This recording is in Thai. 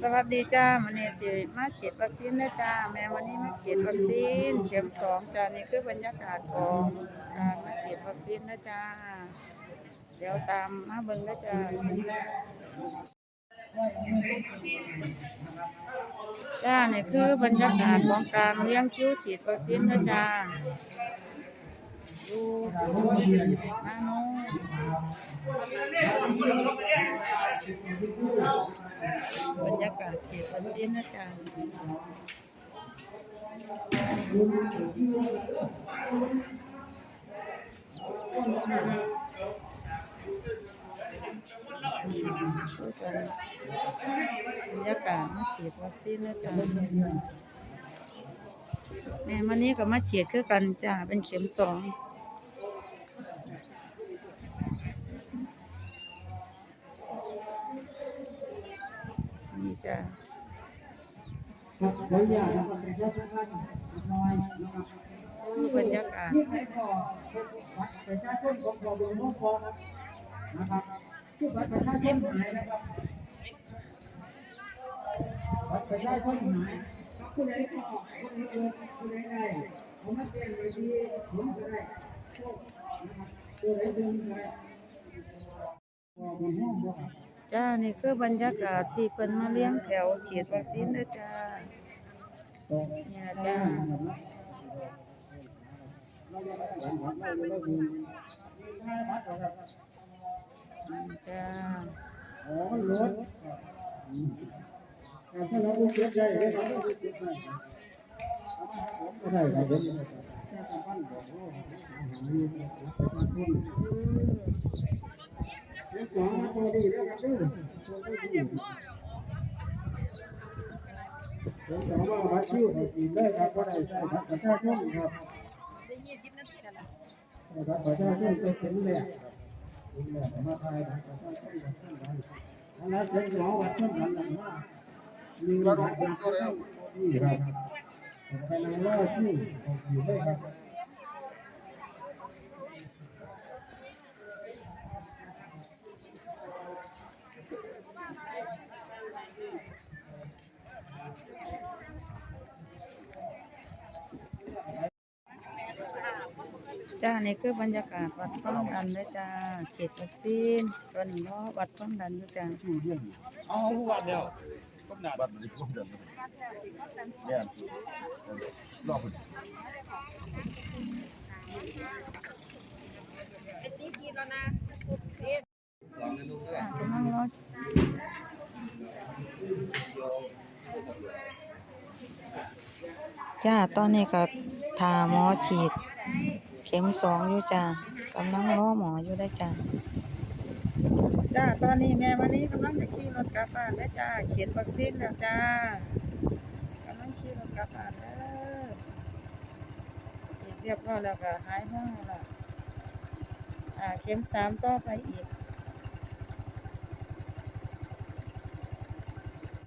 สวัสดีจ้ามันนี่สิมาฉีดวัคซีนนะจ้า แม่วันนี้มาฉีดวัคซีน เข็มสองจ้า นี่คือบรรยากาศของการมาฉีดวัคซีนนะจ้า เดี๋ยวตามมาเบิ่งนะจ้าจ้านี่คือบรรยากาศของการเลี้ยงคิ้วฉีดวัคซีนนะจ้า บรรยากาศฉีดวัคซีนนะจ้าผู้ชมบรรยากาศมาฉีดวัคซีนนะจ๊ะ แม่วันนี้ก็มาเฉียดคือกันจ้าเป็นเข็มสองนี่จ้าครับรรยากาศประชาชนของเราโดยน้องฟองนะครับที่บัตรประชาชนหายนะครับบัตรประชาชนหาย ผู้ใดก็ผู้ใดเกิดผู้ใดได้ผมมาแจ้งไว้ที่ผมก็ได้พวกนะครับผู้ใดดึงได้ก็บนห้องบ่ครับจ้า นี่คือบรรยากาศที่เพิ่นมาเลี้ยงแถวฉีดวัคซีนนะจ้านี่นะจ้าจ้าอ๋อร ถอ่าถ้าเราเก็บได้เราต้องเก็บได้ก็ได้ครับผมแค่สำคัญบอกว่าอาหารมีประชาชนอืมเรื่องของมาตัวดีแล้วครับเรื่องผมถามว่าวัดคิวเขากินได้ครับก็ได้ใช่ครับประชาชนครับครับประชาชนจะเป็นแหลกเป็นแหลกมาไทยครับประชาชนกับท่านใดอันนั้นเป็นหมอวัดท่านนั้นนะว่ามีวัดเป็ นก็แล้วนี่ครับไปนั่งรอคิวเขากินได้ครับจ้านี่คือบรรยากาศวัดความดันเลยจ้าฉีดวัคซีนตัวนี้เนาะวัดความดันอยู่จ้าเอาผู้วันเดียว บัตรมันจะก้มเดินเนี่ยรอบคนอ่ากำลังรอจ้าตอนนี้ก็ทาหมอฉีด เข็มสองอยู่จ้ากำลังรอหมออยู่ได้จ้า จ้า ตอนนี้แม่วันนี้กำลังจะขี่รถกลับบ้านแล้วจ้า เขียนวัคซีนแล้วจ้ากำลังขี่รถกลับบ้านแล้วเรียบร้อยแล้วก็หายห้องแล้วอ่าเข็มสามต่อไปอีก